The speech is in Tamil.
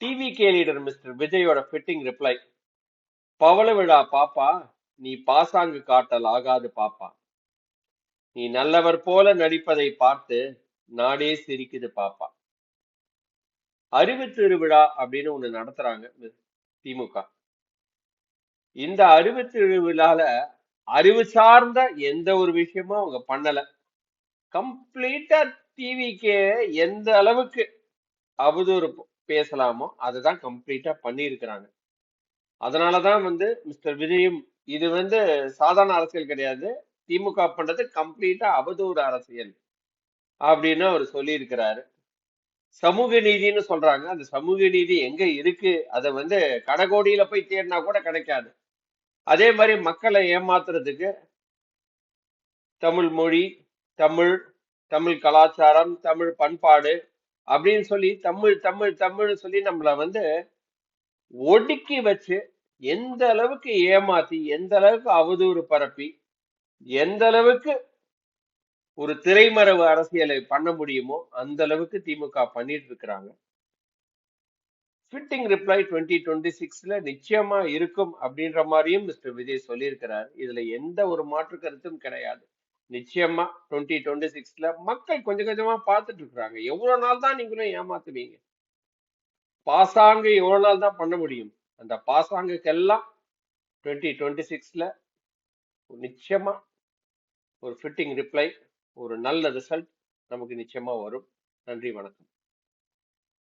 டிவி கே லீடர் மிஸ்டர் விஜயோட ஃபிட்டிங் ரிப்ளை பவள விழா பாப்பா நீ பாசாங்கு காட்டல் ஆகாது பாப்பா. நீ நல்லவர் போல நடிப்பதை பார்த்து நாடே சிரிக்குது பாப்பா. அறிவு திருவிழா அப்படின்னு ஒண்ணு நடத்துறாங்க திமுக. இந்த அறிவு திருவிழால அறிவு சார்ந்த எந்த ஒரு விஷயமும் அவங்க பண்ணல. கம்ப்ளீட்டா டிவிக்கு எந்த அளவுக்கு அவதூறு பேசலாமோ அதை தான் கம்ப்ளீட்டா பண்ணியிருக்கிறாங்க. அதனால தான் வந்து மிஸ்டர் விஜயும் இது வந்து சாதாரண அரசியல் கிடையாது. திமுக பண்றது கம்ப்ளீட்டா அவதூறு அரசியல் அப்படின்னு அவர் சொல்லியிருக்கிறாரு. சமூக நீதினு சொல்றாங்க. அந்த சமூக நீதி எங்க இருக்கு? அதை வந்து கடைகோடியில போய் தேடினா கூட கிடைக்காது. அதே மாதிரி மக்களை ஏமாத்துறதுக்கு தமிழ் மொழி தமிழ் தமிழ் கலாச்சாரம் தமிழ் பண்பாடு அப்படின்னு சொல்லி தமிழ் தமிழ் தமிழ் சொல்லி நம்மளை வந்து ஒடுக்கி வச்சு எந்த அளவுக்கு ஏமாத்தி எந்த அளவுக்கு அவதூறு பரப்பி எந்த அளவுக்கு ஒரு திரைமறைவு அரசியலை பண்ண முடியுமோ அந்த அளவுக்கு திமுக பண்ணிட்டு இருக்கிறாங்க. ஃபிட்டிங் ரிப்ளை டுவெண்ட்டி டுவெண்ட்டி சிக்ஸ்ல நிச்சயமா இருக்கும் அப்படின்ற மாதிரியும் மிஸ்டர் விஜய் சொல்லியிருக்கிறார். இதுல எந்த ஒரு மாற்று கருத்தும் கிடையாது. நிச்சயமா டுவெண்ட்டி டுவெண்ட்டி சிக்ஸ்ல மக்கள் கொஞ்சம் கொஞ்சமா பார்த்துட்டு இருக்கிறாங்க எவ்வளவு நாள் தான் நீங்களும் ஏமாத்துவீங்க? பாசாங்க எவ்வளவு நாள் தான் பண்ண முடியும்? அந்த பாசாங்குக்கெல்லாம் டுவெண்ட்டி டுவெண்ட்டி சிக்ஸ்ல நிச்சயமா ஒரு ஃபிட்டிங் ரிப்ளை ஒரு நல்ல ரிசல்ட் நமக்கு நிச்சயமா வரும். நன்றி வணக்கம்.